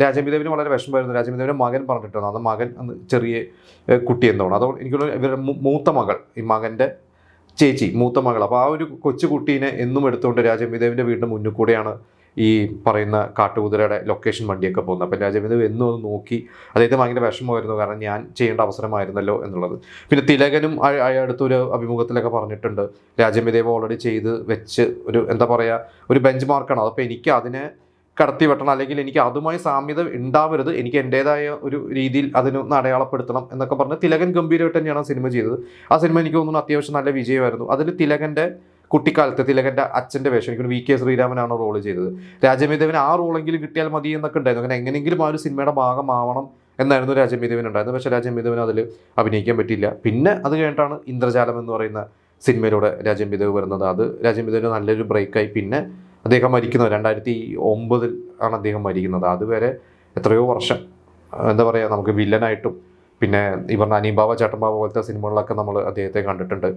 രാജമിദേവിന് വളരെ വിഷമമായിരുന്നു. രാജമിദേവിന്റെ മകൻ പറഞ്ഞിട്ടുണ്ട്. അന്ന് മകൻ അന്ന് ചെറിയ കുട്ടി എന്നാണ്. അതുകൊണ്ട് എനിക്ക് ഇവരുടെ മൂത്ത മകൾ ഈ മകന്റെ ചേച്ചി മൂത്ത മകൾ. അപ്പോൾ ആ ഒരു കൊച്ചു കുട്ടീനെ എന്നും എടുത്തുകൊണ്ട് രാജമിദേവിന്റെ വീടിന്റെ മുന്നിൽ കൂടെയാണ് ഈ പറയുന്ന കാട്ടുകുതിരയുടെ ലൊക്കേഷൻ വണ്ടിയൊക്കെ പോകുന്നത്. അപ്പം രാജമിദേവ് എന്നും അത് നോക്കി അദ്ദേഹത്തിന് ഭയങ്കര വിഷമമായിരുന്നു. കാരണം ഞാൻ ചെയ്യേണ്ട അവസരമായിരുന്നല്ലോ എന്നുള്ളത്. പിന്നെ തിലകനും അടുത്തൊരു അഭിമുഖത്തിലൊക്കെ പറഞ്ഞിട്ടുണ്ട്. രാജമിദേവ് ഓൾറെഡി ചെയ്ത് വെച്ച് ഒരു എന്താ പറയുക ഒരു ബെഞ്ച് മാർക്കാണ് അതപ്പോൾ എനിക്ക് അതിനെ കടത്തി വെട്ടണം. അല്ലെങ്കിൽ എനിക്ക് അതുമായി സാമ്യത ഉണ്ടാവരുത്. എനിക്ക് എന്റെതായ ഒരു രീതിയിൽ അതിനൊന്ന് അടയാളപ്പെടുത്തണം എന്നൊക്കെ പറഞ്ഞ് തിലകൻ ഗംഭീരമായിട്ട് തന്നെയാണ് സിനിമ ചെയ്തത്. ആ സിനിമ എനിക്ക് തോന്നുന്നു അത്യാവശ്യം നല്ല വിജയമായിരുന്നു. അതിൽ തിലകന്റെ കുട്ടിക്കാലത്ത് തിലകന്റെ അച്ഛന്റെ വേഷം എനിക്ക് വി കെ ശ്രീരാമനാണ് റോൾ ചെയ്തത്. രാജമേദേവന് ആ റോളെങ്കിലും കിട്ടിയാൽ മതി എന്നൊക്കെ ഉണ്ടായിരുന്നു. അങ്ങനെ എങ്ങനെയെങ്കിലും ആ ഒരു സിനിമയുടെ ഭാഗമാവണം എന്നായിരുന്നു രാജമേദേവൻ ഉണ്ടായിരുന്നത്. പക്ഷേ രാജമേദേവൻ അതിൽ അഭിനയിക്കാൻ പറ്റിയില്ല. പിന്നെ അത് കഴിഞ്ഞിട്ടാണ് ഇന്ദ്രജാലം എന്ന് പറയുന്ന സിനിമയിലൂടെ രാജമേദേവ് വരുന്നത്. അത് രാജമേദേവിന് നല്ലൊരു ബ്രേക്കായി പിന്നെ അദ്ദേഹം മരിക്കുന്നത് രണ്ടായിരത്തി ഒമ്പതിൽ ആണ് അദ്ദേഹം മരിക്കുന്നത്. അതുവരെ എത്രയോ വർഷം എന്താ പറയുക നമുക്ക് വില്ലനായിട്ടും പിന്നെ ഈ പറഞ്ഞ ചേട്ടൻ ബാബ പോലത്തെ സിനിമകളിലൊക്കെ നമ്മൾ അദ്ദേഹത്തെ കണ്ടിട്ടുണ്ട്.